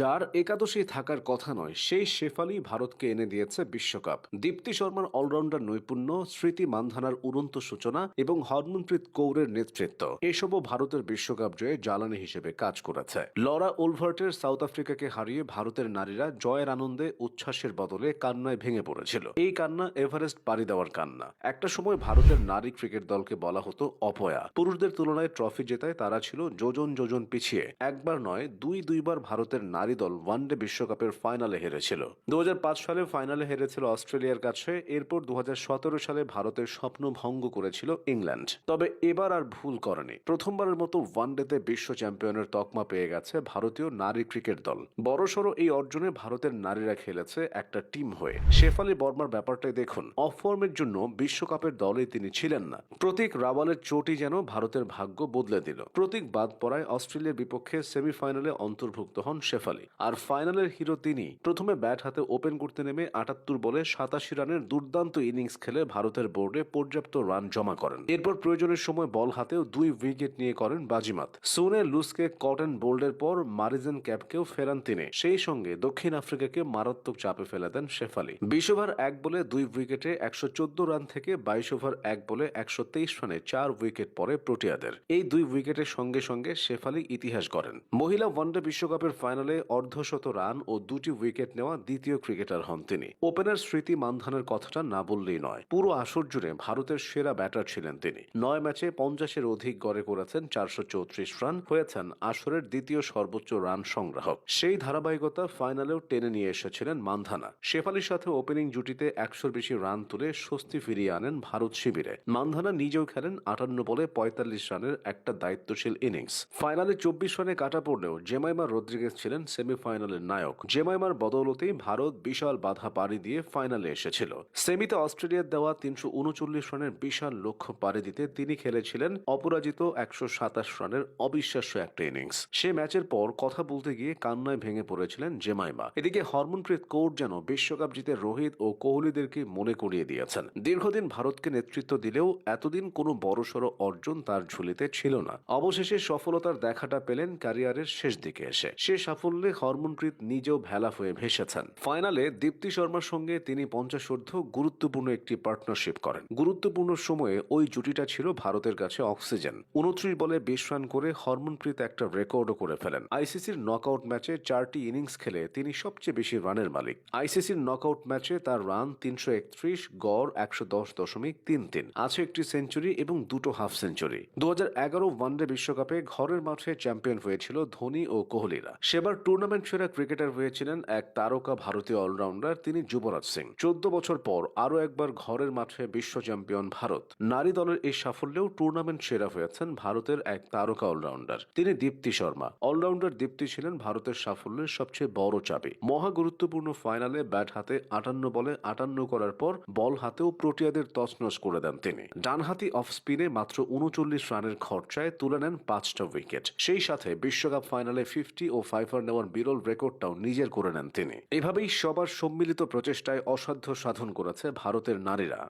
যার একাদশী থাকার কথা নয়, সেই শেফালি ভারতকে এনে দিয়েছে বিশ্বকাপ। দীপ্তি শর্মার অলরাউন্ডার নৈপুণ্য, স্মৃতি মান্ধানার উড়ন্ত সূচনা এবং হরমনপ্রীত কৌরের নেতৃত্ব। এসবও ভারতের বিশ্বকাপ জয়ে জ্বালানি হিসেবে কাজ করেছে। লরা ওলভার্টের সাউথ আফ্রিকাকে হারিয়ে ভারতের নারীরা জয়ের আনন্দে উচ্ছ্বাসের বদলে কান্নায় ভেঙে পড়েছিল। এই কান্না এভারেস্ট পাড়ি দেওয়ার কান্না। একটা সময় ভারতের নারী ক্রিকেট দলকে বলা হতো অপয়া। পুরুষদের তুলনায় ট্রফি জেতায় তারা ছিল যোজন যোজন পিছিয়ে। একবার নয়, দুই দুইবার ভারতের নারী দল ওয়ানডে বিশ্বকাপের ফাইনালে হেরেছিল। দু হাজার পাঁচ সালে ফাইনালে হেরেছিল অস্ট্রেলিয়ার কাছে, এরপর দু হাজার সতেরো সালে ভারতের স্বপ্ন ভঙ্গ করেছিল ইংল্যান্ড। তবে এবার আর ভুল করেনি। প্রথমবারের মতো ওয়ানডেতে বিশ্ব চ্যাম্পিয়নের তকমা পেয়ে গেছে ভারতীয় নারী ক্রিকেট দল। বড়সড় এই অর্জনে ভারতের নারীরা খেলেছে একটা টিম হয়ে। শেফালি বর্মার ব্যাপারটাই দেখুন। অফ ফর্মের জন্য বিশ্বকাপের দলে তিনি ছিলেন না। প্রতীক রাওয়ালের চোটই যেন ভারতের ভাগ্য বদলে দিল। প্রতীক বাদ পড়ায় অস্ট্রেলিয়ার বিপক্ষে সেমিফাইনালে অন্তর্ভুক্ত হন শেফালি। আর ফাইনালের হিরো তিনি প্রথমে ব্যাট হাতে ওপেন করতে নেমে আটাত্তর বলে সাতাশি রানের দুর্দান্ত ইনিংস খেলে ভারতের বোর্ডে পর্যাপ্ত রান জমা করেন। এরপর প্রয়োজনের সময় বল হাতেও দুই উইকেট নিয়ে করেন বাজিমাত। সোনে লুসকে কটন বোল্ডের পর মারিজেন ক্যাপকেও ফেরান তিনি। সেই সঙ্গে দক্ষিণ আফ্রিকাকে মারাত্মক চাপে ফেলে দেন শেফালি। বিশ ওভার এক বলে দুই উইকেটে একশো চোদ্দ রান থেকে বাইশ ওভার এক বলে একশো তেইশ রানে চার উইকেট পরে প্রোটিয়াদের। এই দুই উইকেটের সঙ্গে সঙ্গে শেফালি ইতিহাস গড়েন। মহিলা ওয়ানডে বিশ্বকাপের ফাইনালে অর্ধশত রান ও দুটি উইকেট নেওয়া দ্বিতীয় ক্রিকেটার হন তিনি। ওপেনার স্মৃতি মানধানের কথাটা না বললেই নয়। পুরো আসর জুড়ে ভারতের সেরা ব্যাটার ছিলেন তিনি। নয় ম্যাচে পঞ্চাশের অধিক গড়ে করেছেন চারশো চৌত্রিশ রান, হয়েছেন আসরের দ্বিতীয় সর্বোচ্চ রান সংগ্রাহক। সেই ধারাবাহিকতা ফাইনালেও টেনে নিয়ে এসেছিলেন মানধানা। শেফালির সাথে ওপেনিং জুটিতে একশোর বেশি রান তুলে স্বস্তি ফিরিয়ে আনেন ভারত শিবিরে। মানধানা নিজেও খেলেন আটান্ন বলে পঁয়তাল্লিশ রানের একটা দায়িত্বশীল ইনিংস। ফাইনালে চব্বিশ রানে কাটা পড়লেও জেমাইমা রদ্রিগেজ ছিলেন সেমিফাইনালের নায়ক জেমাইমার বদৌলতেই ভারত বিশাল বাধা পাড়ি দিয়ে ফাইনালে এসেছিল। সেমিতে অস্ট্রেলিয়ার দেওয়া তিনশো উনচল্লিশ রানের বিশাল লক্ষ্য পাড়ি দিতে তিনি খেলেছিলেন অপরাজিত একশো সাতাশ রানের অবিশ্বাস্য একটা ইনিংস। সে ম্যাচের পর কথা বলতে গিয়ে কান্নায় ভেঙে পড়েছিলেন জেমাইমা। এদিকে হরমনপ্রীত কৌর যেন বিশ্বকাপ জিতে রোহিত ও কোহলিদেরকে মনে করিয়ে দিয়েছেন। দীর্ঘদিন ভারতকে নেতৃত্ব দিলেও এতদিন কোনো বড়সড় অর্জন তার ঝুলিতে ছিল না। অবশেষে সফলতার দেখাটা পেলেন ক্যারিয়ারের শেষ দিকে এসে। সে সাফল্যে হরমনপ্রীত নিজেও ভেলা হয়ে ভেসেছেন। ফাইনালে দীপ্তি শর্মার সঙ্গে তিনি পঞ্চাশোর্ধ গুরুত্বপূর্ণ একটি পার্টনারশিপ করেন। গুরুত্বপূর্ণ সময়ে ওই জুটিটা ছিল ভারতের কাছে অক্সিজেন। উনত্রিশ বলে বিশ রান করে হরমনপ্রীত একটা রেকর্ডও করে ফেলেন। আইসিসির নকআউট ম্যাচে চারটি ইনিংস খেলে তিনি সবচেয়ে বেশি রানের মালিক। আইসিসির নকআউট ম্যাচে তার রান তিনশো একত্রিশ, গড় একশো দশ দশমিক তিন তিন। আছে একটি সেঞ্চুরি এবং দুটো হাফ সেঞ্চুরি। দু হাজার এগারো ওয়ানডে বিশ্বকাপে ঘরের মাঠে চ্যাম্পিয়ন হয়েছিল ধোনি ও কোহলিরা। সেবার টুর্নামেন্ট সেরা ক্রিকেটার হয়েছিলেন এক তারকা ভারতীয় অলরাউন্ডার, তিনি যুবরাজ সিং। চোদ্দ বছর পর আরও একবার ঘরের মাঠে বিশ্ব চ্যাম্পিয়ন ভারত। নারী দলের এই সাফল্যেও টুর্নামেন্ট সেরা হয়েছেন ভারতের এক তারকা অলরাউন্ডার। তিনি দীপ্তি শর্মা। অলরাউন্ডার দীপ্তি ছিলেন ভারতের সাফল্যের সবচেয়ে বড় চাবি। মহা গুরুত্বপূর্ণ ফাইনালে ব্যাট হাতে আটান্ন বলে আটান্ন করার পর বল হাতেও প্রোটিয়াদের তছনছ করে দেন তিনি। ডানহাতি অফ স্পিনে মাত্র উনচল্লিশ রানের খরচায় তুলে নেন পাঁচটা উইকেট। সেই সাথে বিশ্বকাপ ফাইনালে ফিফটি ও ফাইভার নেওয়ার বিরল রেকর্ডটাও নিজের করে নেন তিনি। এভাবেই সবার সম্মিলিত প্রচেষ্টায় অসাধ্য সাধন করেছে ভারতের নারীরা।